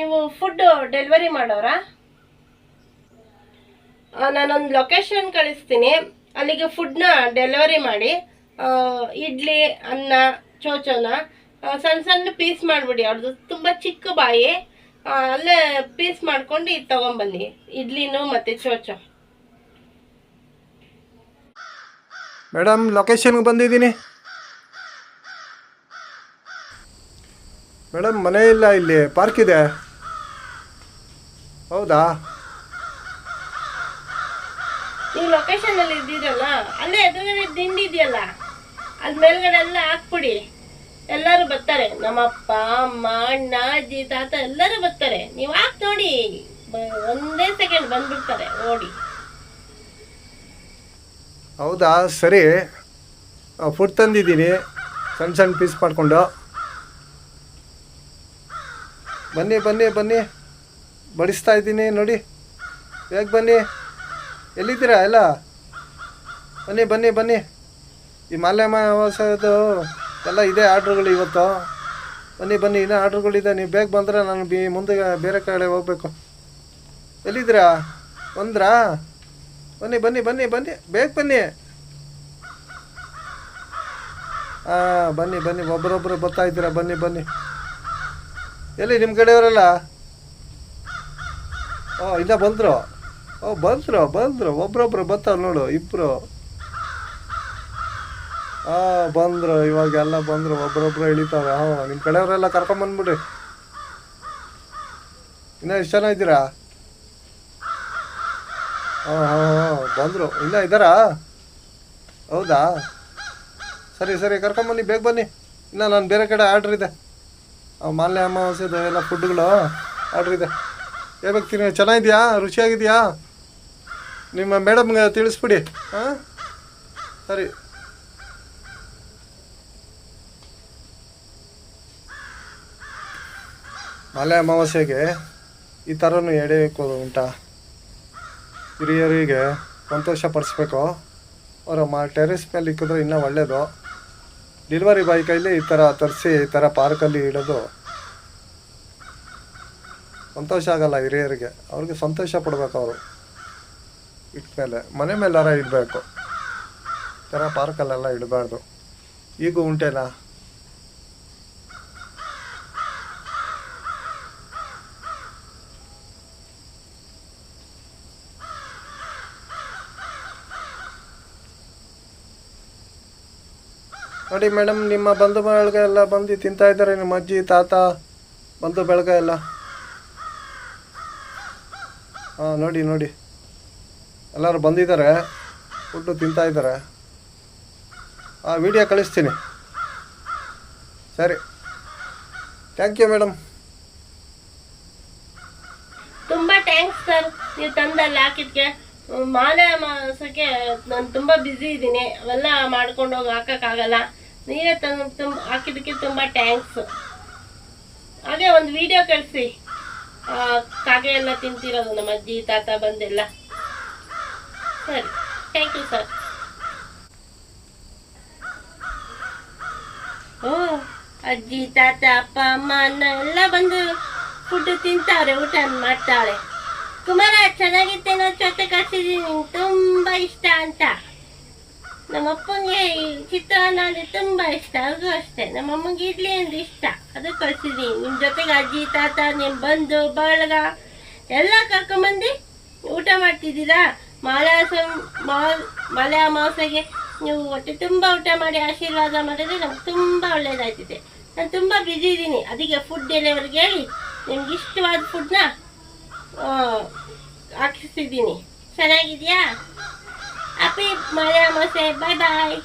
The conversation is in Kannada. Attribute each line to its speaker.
Speaker 1: ನೀವು ಫುಡ್ ಡೆಲಿವರಿ ಮಾಡೋರಾ? ನಾನೊಂದು ಲೊಕೇಶನ್ ಕಳಿಸ್ತೀನಿ. ಅಲ್ಲಿಗೆ ಫುಡ್ನ ಡೆಲಿವರಿ ಮಾಡಿ. ಇಡ್ಲಿ, ಅನ್ನ, ಚೋಚೋನ ಸಣ್ಣ ಸಣ್ಣ ಪೀಸ್ ಮಾಡಿಬಿಡಿ. ಅವ್ರದ್ದು ತುಂಬ ಚಿಕ್ಕ ಬಾಯಿ. ಅಲ್ಲೇ ಪೀಸ್ ಮಾಡ್ಕೊಂಡು ಇದು ತೊಗೊಂಬನ್ನಿ. ಇಡ್ಲಿನೂ ಮತ್ತು ಚೋಚೋ.
Speaker 2: ಮೇಡಮ್ ಲೊಕೇಶನ್ಗೆ ಬಂದಿದ್ದೀನಿ. ಮೇಡಮ್, ಮನೆ ಇಲ್ಲ ಇಲ್ಲಿ. ಪಾರ್ಕ್ ಇದೆ. ಹೌದಾ?
Speaker 1: ನೀವು ಲೊಕೇಶನ್ ಅಲ್ಲಿ ಇದ್ದೀರಲ್ಲ ಅಲ್ಲೇ ಎದುರುಗಡೆ ದಿಂಡಿ ಇದೆಯಲ್ಲ ಅದ್ ಮೇಲ್ಗಡೆ ಎಲ್ಲ ಹಾಕ್ಬಿಡಿ. ಎಲ್ಲರೂ ಬರ್ತಾರೆ. ನಮ್ಮಪ್ಪ ಅಮ್ಮ ಅಣ್ಣ ಅಜ್ಜಿ ತಾತ ಎಲ್ಲರೂ ಬರ್ತಾರೆ. ನೀವು ಹಾಕ್ ನೋಡಿ. ಒಂದೇ ಸೆಕೆಂಡ್ ಬಂದ್ಬಿಡ್ತಾರೆ ನೋಡಿ
Speaker 2: ಹೌದಾ? ಸರಿ. ಫುಡ್ ತಂದಿದ್ದೀನಿ. ಸಣ್ಣ ಸಣ್ಣ ಪೀಸ್ ಮಾಡಿಕೊಂಡು. ಬನ್ನಿ ಬನ್ನಿ ಬನ್ನಿ. ಬಡಿಸ್ತಾ ಇದ್ದೀನಿ, ನೋಡಿ. ಬೇಗ ಬನ್ನಿ. ಎಲ್ಲಿದ್ದೀರಾ ಎಲ್ಲ? ಬನ್ನಿ ಬನ್ನಿ ಬನ್ನಿ. ಈ ಮಾಲ್ಯಮ ಹೊಸದು ಎಲ್ಲ ಇದೆ ಆರ್ಡ್ರುಗಳು ಇವತ್ತು. ಬನ್ನಿ ಬನ್ನಿ, ಇನ್ನೂ ಆರ್ಡ್ರುಗಳಿದೆ. ನೀವು ಬೇಗ ಬಂದರೆ ನಾನು ಬಿ ಮುಂದೆ ಬೇರೆ ಕಡೆ ಹೋಗ್ಬೇಕು. ಎಲ್ಲಿದ್ದೀರಾ? ಬಂದ್ರಾ? ಬನ್ನಿ ಬನ್ನಿ ಬನ್ನಿ ಬನ್ನಿ. ಬೇಗ ಬನ್ನಿ. ಹಾಂ ಬನ್ನಿ ಬನ್ನಿ. ಒಬ್ಬರೊಬ್ಬರು ಬರ್ತಾ ಇದ್ದೀರಾ? ಬನ್ನಿ ಬನ್ನಿ. ಎಲ್ಲಿ ನಿಮ್ಮ ಕಡೆಯವರೆಲ್ಲ? ಇಲ್ಲ ಬಂದ್ರು. ಓ, ಬಂದ್ರು, ಬಂದರು. ಒಬ್ರೊಬ್ರು ಬರ್ತಾವೆ ನೋಡು ಇಬ್ಬರು ಹಾಂ ಬಂದ್ರು ಇವಾಗ ಎಲ್ಲ ಬಂದರು, ಒಬ್ರೊಬ್ರು ಇಳಿತಾವೆ. ಹಾಂ ನಿಮ್ಮ ಕಡೆಯವರೆಲ್ಲ ಕರ್ಕೊಂಬಂದ್ಬಿಡ್ರಿ ಇನ್ನೂ ಎಷ್ಟು ಜನ ಇದ್ದೀರಾ? ಹಾಂ ಹಾಂ ಹಾಂ, ಬಂದರು. ಇಲ್ಲ ಇದ್ದಾರಾ? ಹೌದಾ? ಸರಿ ಸರಿ ಕರ್ಕೊಂಬನ್ನಿ ಬೇಗ ಬನ್ನಿ. ಇನ್ನ ನಾನು ಬೇರೆ ಕಡೆ ಆರ್ಡ್ರ್ ಇದೆ. ಮಾಲ್ಯ ಅಮಾವಾಸ್ಯದ ಎಲ್ಲ ಫುಡ್ಗಳು ಆರ್ಡ್ರ್ ಇದೆ. ಹೇಳ್ಬೇಕು ತಿನ್ನ ಚೆನ್ನಾಗಿದೆಯಾ? ರುಚಿಯಾಗಿದೆಯಾ? ನಿಮ್ಮ ಮೇಡಮ್ಗೆ ತಿಳಿಸ್ಬಿಡಿ. ಹಾಂ? ಸರಿ. ಮಲೆ ಅಮಾವಾಸ್ಯೆಗೆ ಈ ಥರನೂ ಎಡೆ ಉಂಟಾ? ಹಿರಿಯರಿಗೆ ಸಂತೋಷ ಪಡಿಸ್ಬೇಕು ಅವರು ಮ, ಟೆರೆಸ್ ಮೇಲೆ ಇಕ್ಕಿದ್ರೆ ಇನ್ನೂ ಒಳ್ಳೆಯದು ಡೆಲಿವರಿ ಬಾಯ್ ಕೈಲಿ ಈ ಥರ ತರಿಸಿ ಈ ಥರ ಪಾರ್ಕಲ್ಲಿ ಇಡೋದು ಸಂತೋಷ ಆಗಲ್ಲ ಹಿರಿಯರಿಗೆ. ಅವ್ರಿಗೆ ಸಂತೋಷ ಪಡ್ಬೇಕು ಅವರು. ಇಟ್ಮೇಲೆ, ಮನೆ ಮೇಲಾರ ಇಡಬೇಕು? ಥರ ಪಾರ್ಕಲ್ಲೆಲ್ಲ ಇಡಬಾರ್ದು. ಈಗೂ ಉಂಟೇನಾ? ನೋಡಿ ಮೇಡಮ್ ನಿಮ್ಮ ಬಂಧು ಬಳಗ ಎಲ್ಲ ಬಂದು ತಿಂತಾ ಇದ್ದಾರೆ, ನಿಮ್ಮ ಅಜ್ಜಿ, ತಾತ, ಬಂಧು ಬಳಗ ಎಲ್ಲ. ಹಾಂ, ನೋಡಿ ನೋಡಿ. ಎಲ್ಲರೂ ಬಂದಿದ್ದಾರೆ. ಫುಡ್ಡು ತಿಂತಾ ಇದ್ದಾರೆ. ಹಾಂ ವಿಡಿಯೋ ಕಳಿಸ್ತೀನಿ. ಸರಿ. ಥ್ಯಾಂಕ್ ಯು ಮೇಡಮ್
Speaker 1: ತುಂಬಾ ಥ್ಯಾಂಕ್ಸ್ ಸರ್ ನೀವು ತಂದಲ್ಲಿ ಹಾಕಿದ್ಕೆ. ಮಾಲೆ ಮಾಸಕ್ಕೆ ನಾನು ತುಂಬಾ ಬ್ಯುಸಿ ಇದ್ದೀನಿ. ಅವೆಲ್ಲ ಮಾಡ್ಕೊಂಡು ಹೋಗಿ ಹಾಕೋಕ್ಕಾಗಲ್ಲ. ನೀವೇ ತಂದು ತುಂಬ ಹಾಕಿದ್ದಕ್ಕೆ ತುಂಬಾ ಥ್ಯಾಂಕ್ಸ್ ಹಾಗೆ ಒಂದು ವಿಡಿಯೋ ಕಳಿಸಿ. ಕಾಗೆ ಎಲ್ಲ ತಿಂತಿರೋದು ನಮ್ಮ ಅಜ್ಜಿ, ತಾತ ಬಂದೆಲ್ಲ. ಸರಿ ಥ್ಯಾಂಕ್ ಯು ಸರ್ ಓ, ಅಜ್ಜಿ, ತಾತ, ಅಪ್ಪ, ಅಮ್ಮ, ಅಣ್ಣ ಎಲ್ಲ ಬಂದು ಫುಡ್ ತಿಂತಾವ್ರೆ ಊಟ ಮಾಡ್ತಾಳೆ ಕುಮಾರ ಚೆನ್ನಾಗಿತ್ತೇನೋ ಜೊತೆ ಕಳ್ಸಿದೀನಿ ತುಂಬಾ ಇಷ್ಟ ಅಂತ. ನಮ್ಮಪ್ಪಂಗೆ ಈ ಚಿತ್ರಾನ್ನ ಅಂದ್ರೆ ತುಂಬಾ ಇಷ್ಟ. ಅವ್ರಿಗೂ ಅಷ್ಟೇ. ನಮ್ಮಮ್ಮಂಗೆ ಇಡ್ಲಿ ಅಂದ್ರೆ ಇಷ್ಟ. ಅದು ಕಳ್ಸಿದೀನಿ. ನಿಮ್ ಜೊತೆಗೆ ಅಜ್ಜಿ, ತಾತ, ನಿಮ್ ಬಂಧು, ಬಳಗ ಎಲ್ಲ ಕರ್ಕೊಂಬಂದು ಊಟ ಮಾಡ್ತಿದ್ದೀರಾ? ಮಾಲಾಸ ಮಾಲ್ ಮಲೆ ನೀವು ಹೊಟ್ಟೆ ತುಂಬ ಊಟ ಮಾಡಿ ಆಶೀರ್ವಾದ ಮಾಡಿದ್ರೆ ನಮ್ಗೆ ತುಂಬ ಒಳ್ಳೇದಾಯ್ತಿದೆ. ನಾನು ತುಂಬ ಬ್ಯುಸಿ ಇದ್ದೀನಿ. ಅದಕ್ಕೆ ಫುಡ್ ಡೆಲಿವರಿಗೆ ಹೇಳಿ ನಿಮ್ಗೆ ಇಷ್ಟವಾದ ಫುಡ್ನ ಹಾಕಿಸ್ತಿದ್ದೀನಿ ಚೆನ್ನಾಗಿದೆಯಾ? ಹ್ಯಾಪಿ ಮಲೆ ಅಮಾವಾಸ್ಯೆ ಬಾಯ್ ಬಾಯ್